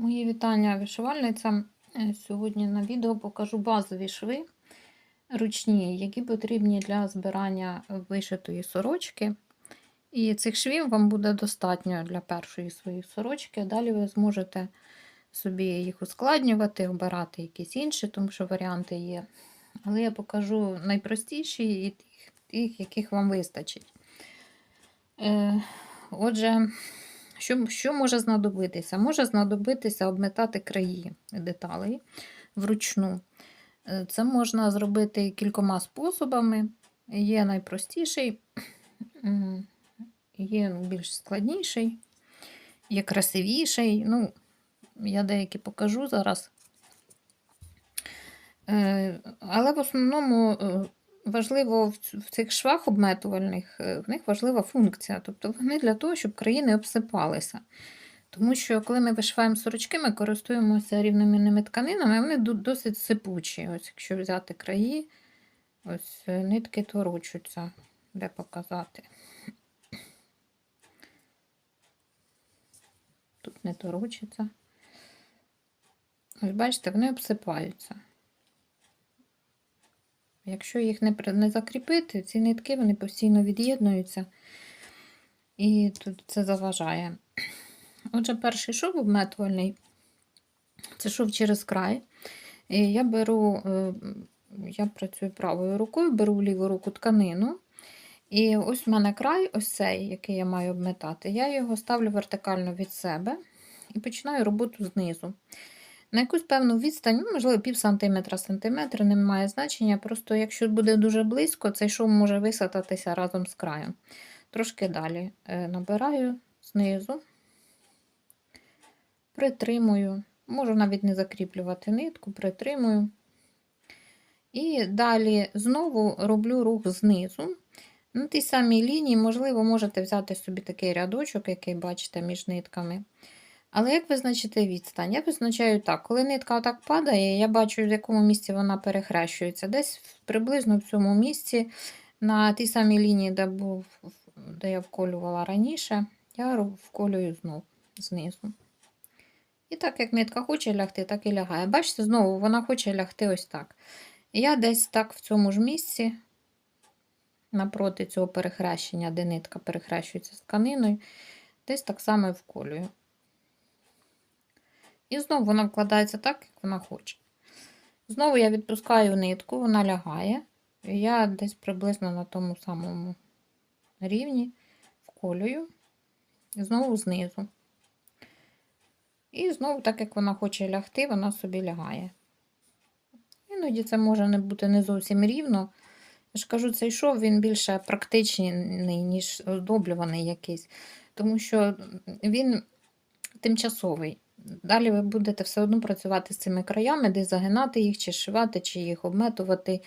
Мої вітання вишивальницям. Е, Сьогодні на відео покажу базові шви ручні, які потрібні для збирання вишитої сорочки. І цих швів вам буде достатньо для першої своєї сорочки. Далі ви зможете собі їх ускладнювати, обирати якісь інші, тому що варіанти є. Але я покажу найпростіші і тих, яких вам вистачить. Е, Отже, що, що може знадобитися? Може знадобитися обметати краї деталей вручну. Е, Це можна зробити кількома способами. Є найпростіший, є більш складніший, є красивіший. Ну, я деякі покажу зараз. Е, Але в основному е, важливо в цих швах обметувальних, е, в них важлива функція. Тобто вони для того, щоб краї не обсипалися. Тому що коли ми вишиваємо сорочки, ми користуємося рівномірними тканинами, вони досить сипучі. Ось якщо взяти краї, ось е, нитки торочуться, де показати. Тут не торочиться. Ось бачите, вони обсипаються. Якщо їх не, не закріпити, ці нитки вони постійно від'єднуються, і тут це заважає. Отже, перший шов обметувальний це шов через край. І я беру, е, я працюю правою рукою, беру в ліву руку тканину. І ось в мене край, ось цей, який я маю обметати, я його ставлю вертикально від себе і починаю роботу знизу. На якусь певну відстань, ну, можливо, пів сантиметра, сантиметр, не має значення. Просто якщо буде дуже близько, цей шов може висататися разом з краєм. Трошки далі е, набираю знизу, притримую, можу навіть не закріплювати нитку, притримую. І далі знову роблю рух знизу. На тій самій лінії, можливо, можете взяти собі такий рядочок, який бачите між нитками. Але як визначити відстань? Я визначаю так, коли нитка отак падає, я бачу, в якому місці вона перехрещується. Десь приблизно в цьому місці, на тій самій лінії, де, був, де я вколювала раніше, я вколюю знову знизу. І так, як нитка хоче лягти, так і лягає. Бачите, знову вона хоче лягти ось так. Я десь так в цьому ж місці, напроти цього перехрещення, де нитка перехрещується з тканиною, десь так само і вколюю. І знову вона вкладається так, як вона хоче. Знову я відпускаю нитку, вона лягає. І я десь приблизно на тому самому рівні вколюю, і знову знизу. І знову, так як вона хоче лягти, вона собі лягає. Іноді це може не бути не зовсім рівно. Я ж кажу, цей шов він більше практичний, ніж оздоблюваний якийсь, тому що він тимчасовий. Далі ви будете все одно працювати з цими краями, десь загинати їх, чи шивати, чи їх обметувати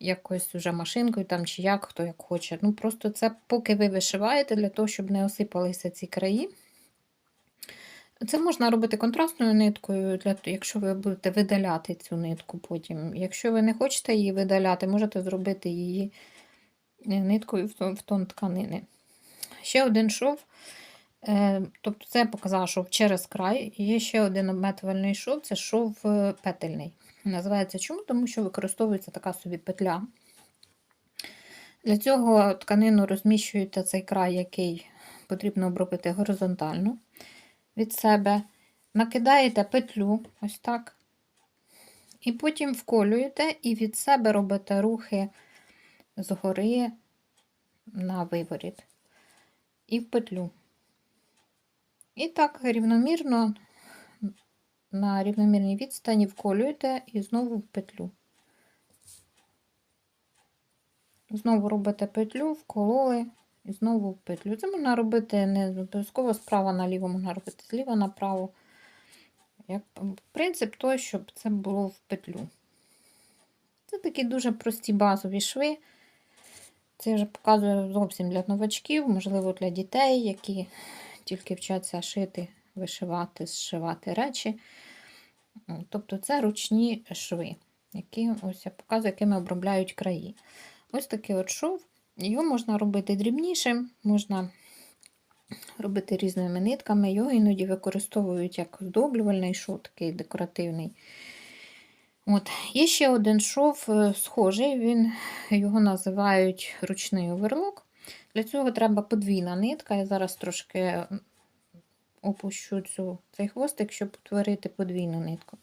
якось уже машинкою там, чи як, хто як хоче. Ну, просто це поки ви вишиваєте, для того, щоб не осипалися ці краї. Це можна робити контрастною ниткою, для, якщо ви будете видаляти цю нитку потім. Якщо ви не хочете її видаляти, можете зробити її е, ниткою в тон тканини. Ще один шов. Е, Тобто це я показала шов через край. Є ще один обметувальний шов це шов е, петельний. Називається чому? Тому що використовується така собі петля. Для цього тканину розміщуєте цей край, який потрібно обробити горизонтально від себе. Накидаєте петлю, ось так. І потім вколюєте і від себе робите рухи згори на виворіт. І в петлю. І так рівномірно на рівномірній відстані вколюєте і знову в петлю. Знову робите петлю, вкололи і знову в петлю. Це можна робити не обов'язково справа наліво, можна робити зліва направо. Як принцип той, щоб це було в петлю. Це такі дуже прості базові шви. Це вже показую зовсім для новачків, можливо, для дітей, які тільки вчаться шити, вишивати, зшивати речі. Тобто це ручні шви, які ось я показую, якими обробляють краї. Ось такий от шов. Його можна робити дрібнішим, можна робити різними нитками. Його іноді використовують як оздоблювальний шов, такий декоративний. От. Є ще один шов е, схожий, він, його називають ручний оверлок. Для цього треба подвійна нитка. Я зараз трошки опущу цю, цей хвостик, щоб утворити подвійну нитку.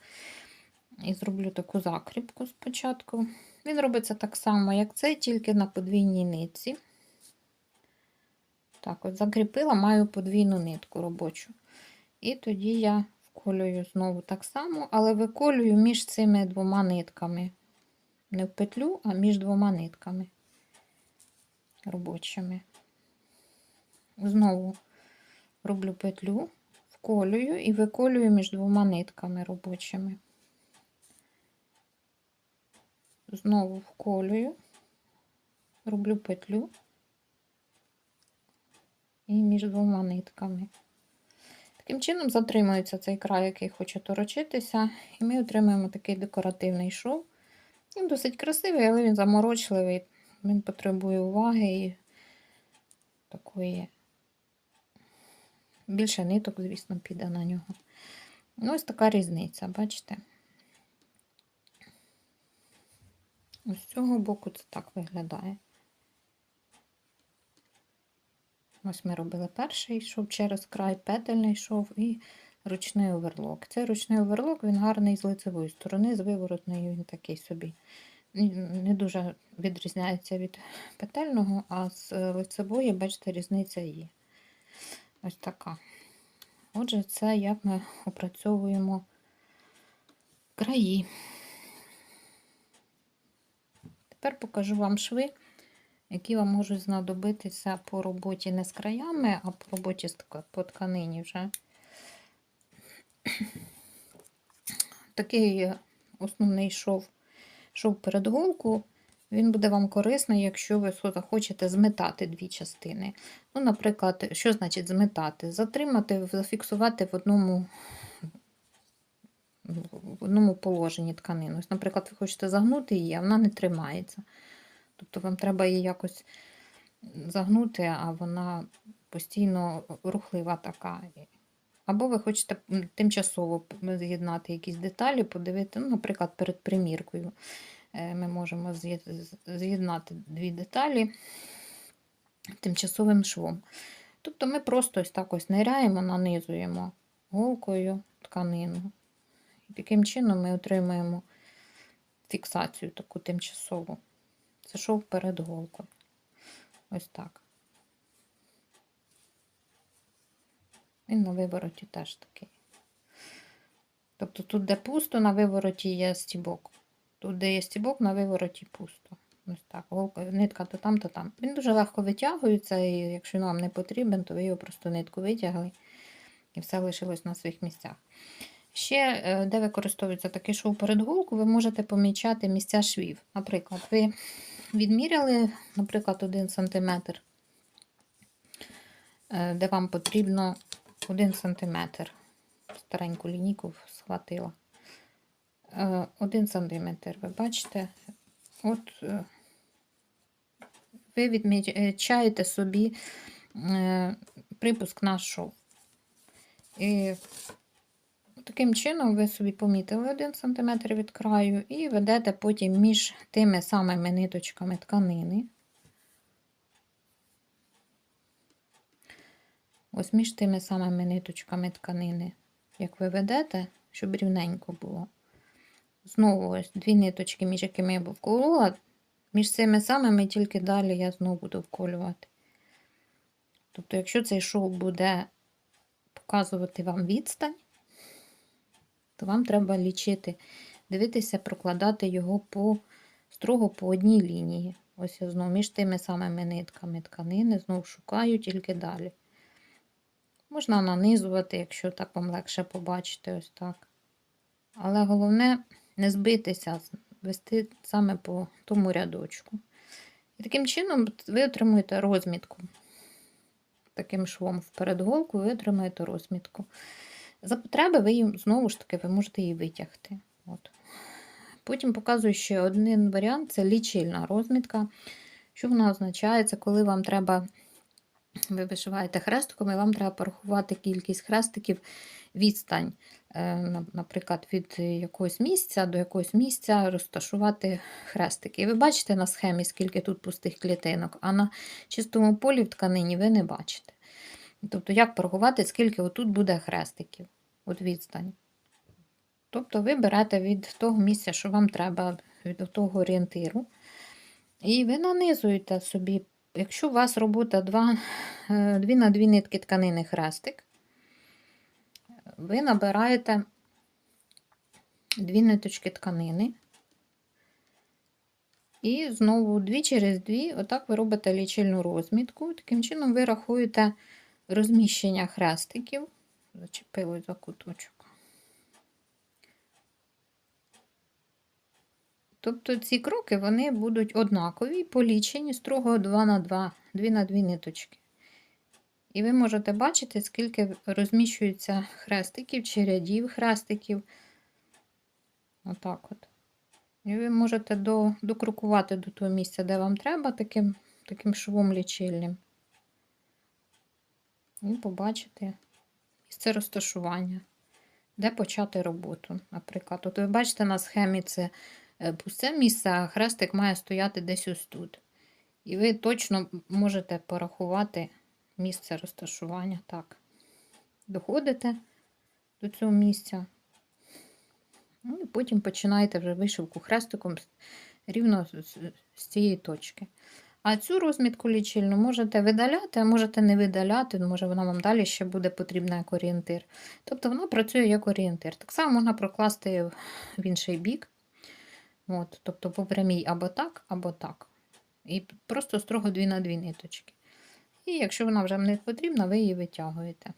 І зроблю таку закріпку спочатку. Він робиться так само, як цей, тільки на подвійній нитці. Так, от закріпила, маю подвійну нитку робочу. І тоді я вколюю знову так само, але виколюю між цими двома нитками. Не в петлю, а між двома нитками робочими. Знову роблю петлю, вколюю і виколюю між двома нитками робочими. Знову вколюю, роблю петлю і між двома нитками. Таким чином затримується цей край, який хоче торочитися, і ми отримаємо такий декоративний шов. Він досить красивий, але він заморочливий. Він потребує уваги і такої. Більше ниток, звісно, піде на нього. Ну, ось така різниця, бачите? Ось з цього боку це так виглядає. Ось ми робили перший йшов через край, петельний йшов і ручний оверлок. Цей ручний оверлок він гарний з лицевої сторони, з виворотною він такий собі. Не дуже відрізняється від петельного, а з лицевої, бачите, різниця є. Ось така. Отже, це як ми опрацьовуємо краї. Тепер покажу вам шви, які вам можуть знадобитися по роботі не з краями, а по роботі по тканині вже. Такий основний шов, шов перед голку. Він буде вам корисний, якщо ви захочете зметати дві частини. Ну, Наприклад, що значить зметати? Затримати, зафіксувати в одному в одному положенні тканину. Ось, Наприклад, ви хочете загнути її, а вона не тримається. Тобто вам треба її якось загнути, а вона постійно рухлива така. Або ви хочете тимчасово з'єднати якісь деталі, подивити, ну, наприклад, перед приміркою. Е, ми можемо з'єднати дві деталі тимчасовим швом. Тобто ми просто ось так ось ниряємо, нанизуємо голкою тканину. І таким чином ми отримаємо фіксацію таку тимчасову. Це шов перед голкою. Ось так. І на вивороті теж такий. Тобто тут, де пусто, на вивороті є стібок. Тут, де є стібок, на вивороті пусто. Ось так. Нитка то там, то там. Він дуже легко витягується, і якщо вам не потрібен, то ви його просто нитку витягли і все лишилось на своїх місцях. Ще, е, де використовується такий шов перед голку, ви можете помічати місця швів. Наприклад, ви відміряли, наприклад, 1 см, е, де вам потрібно 1 см. Стареньку лінійку схватила. 1 см, ви бачите, от е, ви відмічаєте собі припуск на. І Таким чином, ви собі помітили 1 см від краю і ведете потім між тими самими ниточками тканини. Ось між тими самими ниточками тканини, як ви ведете, щоб рівненько було. Знову ось дві ниточки, між якими я вколола, між цими самими тільки далі я знову буду вколювати. Тобто, якщо цей шов буде показувати вам відстань, то вам треба лічити, дивитися, прокладати його по строго по одній лінії. Ось я знову між тими самими нитками тканини, знову шукаю тільки далі. Можна нанизувати, якщо так вам легше побачити, ось так. Але головне не збитися, вести саме по тому рядочку. І таким чином ви отримуєте розмітку. Таким швом в передголку ви отримаєте розмітку. За потреби ви їм, знову ж таки, ви можете її витягти. От. Потім показую ще один варіант це лічильна розмітка. Що вона означає? Це коли вам треба ви вишиваєте хрестиком, і вам треба порахувати кількість хрестиків відстань. Е, Наприклад, від якогось місця до якогось місця розташувати хрестики. І ви бачите на схемі, скільки тут пустих клітинок, а на чистому полі в тканині ви не бачите. Тобто, як порахувати, скільки отут буде хрестиків, от відстань. Тобто ви берете від того місця, що вам треба, від того орієнтиру. І ви нанизуєте собі, якщо у вас робота 2, 2 на 2 нитки тканини хрестик, ви набираєте дві ниточки тканини. І знову дві через дві, отак ви робите лічильну розмітку. Таким чином ви рахуєте розміщення хрестиків. Зачепили за куточок. Тобто ці кроки вони будуть однакові, полічені строго 2 на 2, 2 на 2 ниточки. І ви можете бачити, скільки розміщується хрестиків чи рядів хрестиків. Отак от. І ви можете до, докрокувати до того місця, де вам треба, таким, таким швом лічильним. І побачити місце розташування, де почати роботу. Наприклад, от ви бачите на схемі це пусте місце, а хрестик має стояти десь ось тут. І ви точно можете порахувати місце розташування. Так. Доходите до цього місця. Ну, і потім починаєте вже вишивку хрестиком рівно з, цієї точки. А цю розмітку лічильну можете видаляти, а можете не видаляти, може вона вам далі ще буде потрібна як орієнтир. Тобто вона працює як орієнтир. Так само можна прокласти в інший бік. От, тобто по прямій або так, або так. І просто строго дві на дві ниточки. І якщо вона вже не потрібна, ви її витягуєте.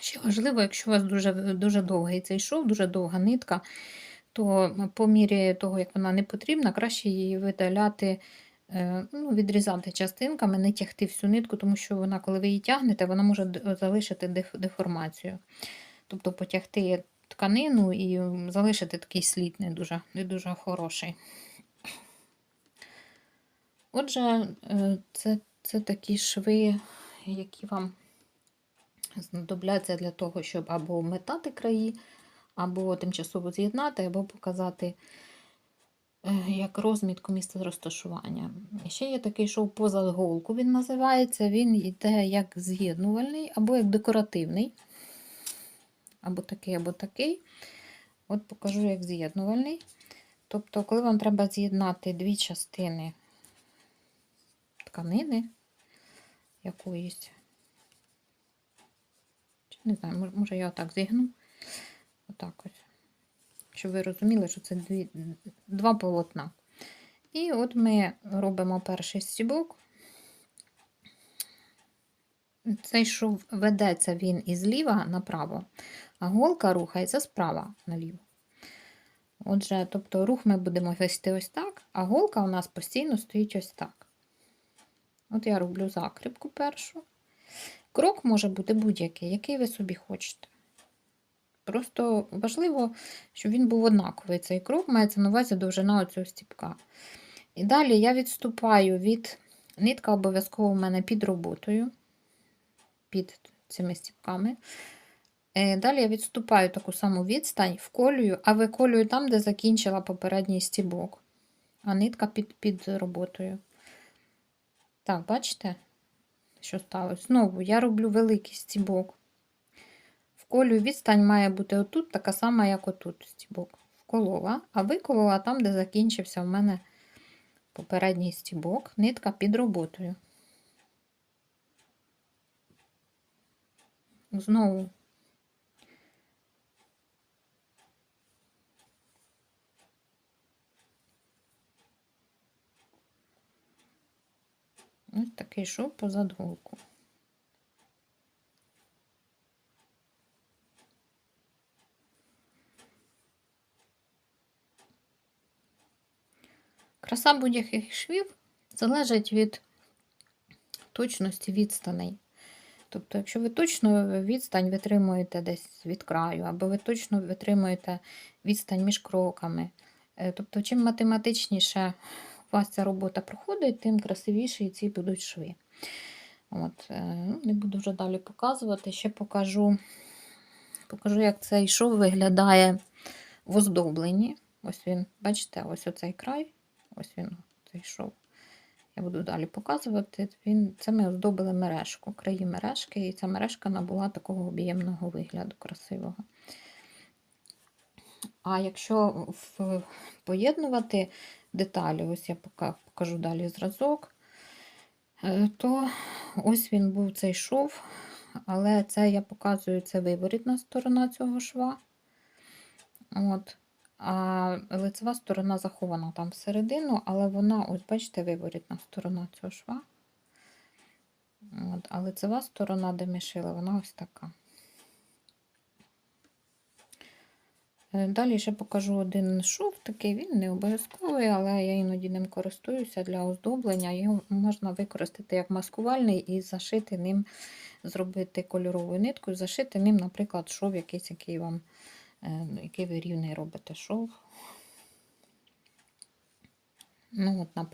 Ще важливо, якщо у вас дуже, дуже довгий цей шов, дуже довга нитка, то по мірі того, як вона не потрібна, краще її видаляти, е, ну, відрізати частинками, не тягти всю нитку, тому що вона, коли ви її тягнете, вона може залишити деформацію. Тобто потягти тканину і залишити такий слід не дуже, не дуже хороший. Отже, е, це, це такі шви, які вам знадобляться для того, щоб або вметати краї, або тимчасово з'єднати, або показати е, як розмітку місця розташування. Ще є такий шов поза голку, він називається. Він йде як з'єднувальний, або як декоративний. Або такий, або такий. От покажу, як з'єднувальний. Тобто, коли вам треба з'єднати дві частини тканини якоїсь, не знаю, може я отак зігну. Отак ось. Щоб ви розуміли, що це дві, два полотна. І от ми робимо перший стібок. Цей шов ведеться він із ліва направо, а голка рухається справа наліво. Отже, тобто рух ми будемо вести ось так, а голка у нас постійно стоїть ось так. От я роблю закріпку першу. Крок може бути будь-який, який ви собі хочете. Просто важливо, щоб він був однаковий. Цей крок мається на увазі довжина оцього стіпка. І далі я відступаю від нитка обов'язково в мене під роботою, під цими стіпками. Е, Далі я відступаю таку саму відстань, вколюю, а виколюю там, де закінчила попередній стібок, а нитка під, під роботою. Так, бачите, що сталося? Знову я роблю великий стібок. Вколюю відстань має бути отут, така сама, як отут стібок. Вколола, а виколола там, де закінчився в мене попередній стібок, нитка під роботою. Знову ось такий шов позад голку. Краса будь-яких швів залежить від точності відстаней. Тобто, якщо ви точно відстань витримуєте десь від краю, або ви точно витримуєте відстань між кроками. е, Тобто, чим математичніше у вас ця робота проходить, тим красивіші ці будуть шви. От, е, ну, не буду вже далі показувати. Ще покажу, покажу, як цей шов виглядає в оздобленні. Ось він, бачите, ось оцей край, ось він цей шов. Я буду далі показувати. Він, це ми оздобили мережку, краї мережки, і ця мережка набула такого об'ємного вигляду красивого. А якщо поєднувати деталі, ось я покажу далі зразок, е, то ось він був цей шов, але це я показую, це виворітна сторона цього шва. От. А лицева сторона захована там всередину, але вона, ось бачите, виворітна сторона цього шва. От. А лицева сторона, де ми шили, вона ось така. Далі ще покажу один шов, такий він не обов'язковий, але я іноді ним користуюся для оздоблення. Його можна використати як маскувальний і зашити ним, зробити кольорову ниткою, зашити ним, наприклад, шов якийсь, який вам, е, який ви рівний робите шов. Ну, от, наприклад.